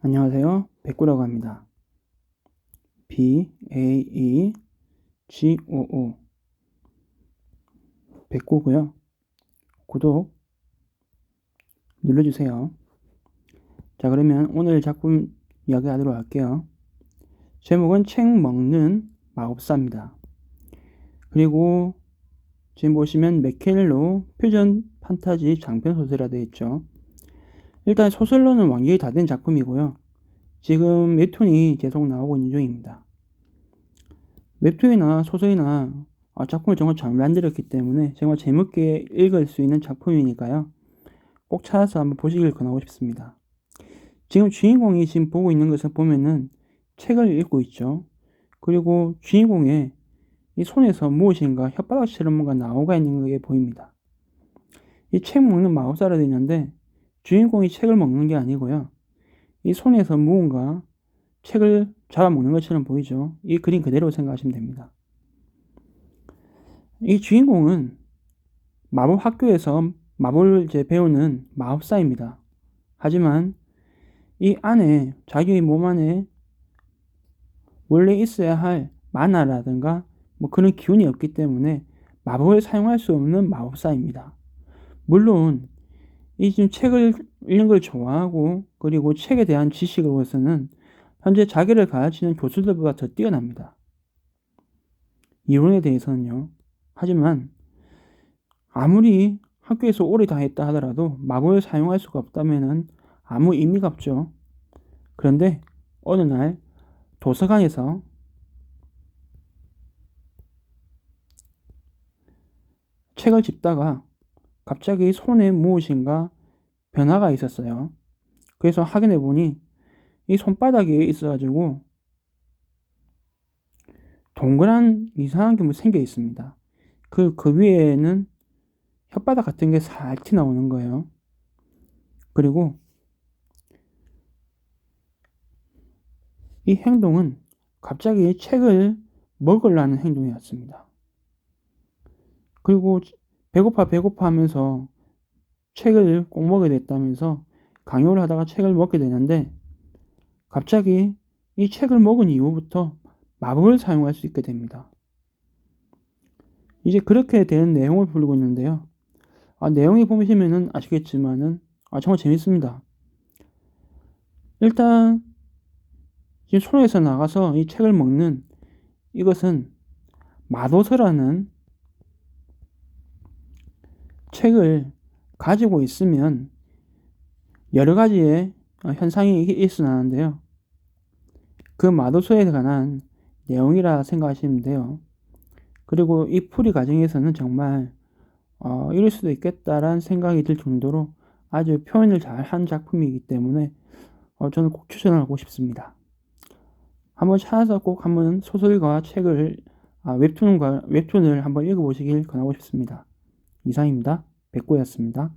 안녕하세요. 백구라고 합니다. B A E G O O 백구고요. 구독 눌러주세요. 자 그러면 오늘 작품 이야기하도록 할게요. 제목은 책 먹는 마법사입니다. 그리고 지금 보시면 맥켈로 퓨전 판타지 장편 소설이라 되어 있죠. 일단 소설로는 완결이 다 된 작품이고요. 지금 웹툰이 계속 나오고 있는 중입니다. 웹툰이나 소설이나 아, 작품을 정말 잘 만들었기 때문에 정말 재밌게 읽을 수 있는 작품이니까요. 꼭 찾아서 한번 보시길 권하고 싶습니다. 지금 주인공이 지금 보고 있는 것을 보면은 책을 읽고 있죠. 그리고 주인공의 이 손에서 무엇인가 혓바닥처럼 뭔가 나오가 있는 게 보입니다. 이 책 먹는 마법사라 되어 있는데 주인공이 책을 먹는 게 아니고요. 이 손에서 무언가 책을 잡아먹는 것처럼 보이죠. 이 그림 그대로 생각하시면 됩니다. 이 주인공은 마법 학교에서 마법을 이제 배우는 마법사입니다. 하지만 이 안에 자기의 몸 안에 원래 있어야 할 만화라든가 뭐 그런 기운이 없기 때문에 마법을 사용할 수 없는 마법사입니다. 물론 이 지금 책을 읽는 걸 좋아하고 그리고 책에 대한 지식으로서는 현재 자기를 가르치는 교수들보다 더 뛰어납니다. 이론에 대해서는요. 하지만 아무리 학교에서 오래 다했다 하더라도 마법을 사용할 수가 없다면 아무 의미가 없죠. 그런데 어느 날 도서관에서 책을 집다가 갑자기 손에 무엇인가 변화가 있었어요. 그래서 확인해 보니 이 손바닥에 있어가지고 동그란 이상한 게 뭐 생겨 있습니다. 그, 그 위에는 혓바닥 같은 게 살짝 튀나오는 거예요. 그리고 이 행동은 갑자기 책을 먹으려는 행동이었습니다. 그리고 배고파 배고파 하면서 책을 꼭 먹게 됐다면서 강요를 하다가 책을 먹게 되는데 갑자기 이 책을 먹은 이후부터 마법을 사용할 수 있게 됩니다. 이제 그렇게 되는 내용을 부르고 있는데요. 아, 내용이 보시면은 아시겠지만은 아, 정말 재밌습니다. 일단 지금 손에서 나가서 이 책을 먹는 이것은 마도서라는 책을 가지고 있으면 여러 가지의 현상이 일어나는데요. 그 마도소에 관한 내용이라 생각하시면 돼요. 그리고 이 풀이 과정에서는 정말 어, 이럴 수도 있겠다라는 생각이 들 정도로 아주 표현을 잘 한 작품이기 때문에 어, 저는 꼭 추천하고 싶습니다. 한번 찾아서 꼭 한번 소설과 책을 아, 웹툰과 웹툰을 한번 읽어보시길 권하고 싶습니다. 이상입니다. 백고였습니다.